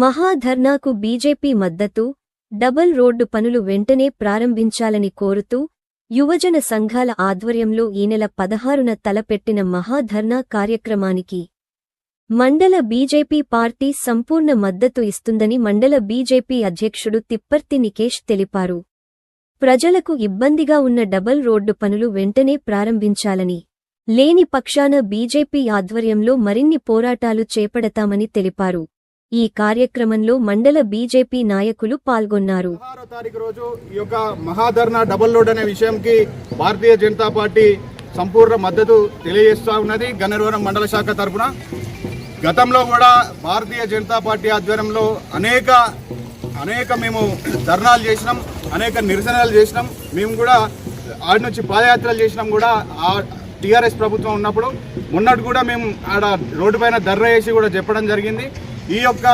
మహాధర్నాకు BJP మద్దతు double road పనులు వెంటనే ప్రారంభించాలని కోరుతూ యువజన సంఘాల ఆధ్వర్యంలో ఈ నెల పదహారున తలపెట్టిన మహాధర్నా కార్యక్రమానికి మండల బీజేపీ పార్టీ సంపూర్ణ మద్దతు ఇస్తుందని మండల బీజేపీ అధ్యక్షుడు తిప్పర్తి నికేష్ తెలిపారు. ప్రజలకు ఇబ్బందిగా ఉన్న డబల్ రోడ్డు పనులు వెంటనే ప్రారంభించాలని లేని పక్షాన బీజేపీ ఆధ్వర్యంలో మరిన్ని పోరాటాలు చేపడతామని తెలిపారు. ఈ కార్యక్రమంలో మండల బీజేపీ నాయకులు పాల్గొన్నారు. పదహారో తారీఖు రోజు ఈ యొక్క మహాధర్నా డబుల్ రోడ్ అనే విషయంకి భారతీయ జనతా పార్టీ సంపూర్ణ మద్దతు తెలియజేస్తూ ఉన్నది. గన్నవరం మండల శాఖ తరఫున గతంలో కూడా భారతీయ జనతా పార్టీ ఆధ్వర్యంలో అనేక అనేక మేము ధర్నాలు చేసినాం అనేక నిరసనలు చేసినాం. మేము కూడా ఆడి నుంచి పాదయాత్రలు చేసినాం కూడా ఆ టీఆర్ఎస్ ప్రభుత్వం ఉన్నప్పుడు. మొన్నటి కూడా మేము ఆడ రోడ్డు పైన ధర్నా చేసి కూడా చెప్పడం జరిగింది. ఈ యొక్క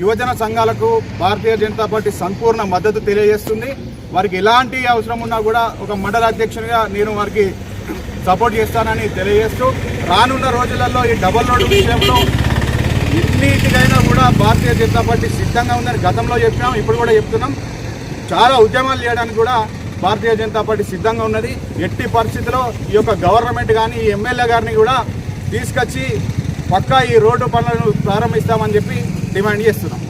యువజన సంఘాలకు భారతీయ జనతా పార్టీ సంపూర్ణ మద్దతు తెలియజేస్తుంది. వారికి ఎలాంటి అవసరం ఉన్నా కూడా ఒక మండల అధ్యక్షునిగా నేను వారికి సపోర్ట్ చేస్తానని తెలియజేస్తూ రానున్న రోజులలో ఈ డబల్ రోడ్డు విషయంలో ఎన్నిటికైనా కూడా భారతీయ జనతా పార్టీ సిద్ధంగా ఉందని గతంలో చెప్పినాం ఇప్పుడు కూడా చెప్తున్నాం. చాలా ఉద్యమాలు చేయడానికి కూడా భారతీయ జనతా పార్టీ సిద్ధంగా ఉన్నది. ఎట్టి పరిస్థితిలో ఈ యొక్క గవర్నమెంట్ కానీ ఈ ఎమ్మెల్యే గారిని కూడా తీసుకొచ్చి పక్కా ఈ రోడ్డు పనులను ప్రారంభిస్తామని చెప్పి డిమాండ్ చేస్తున్నాం.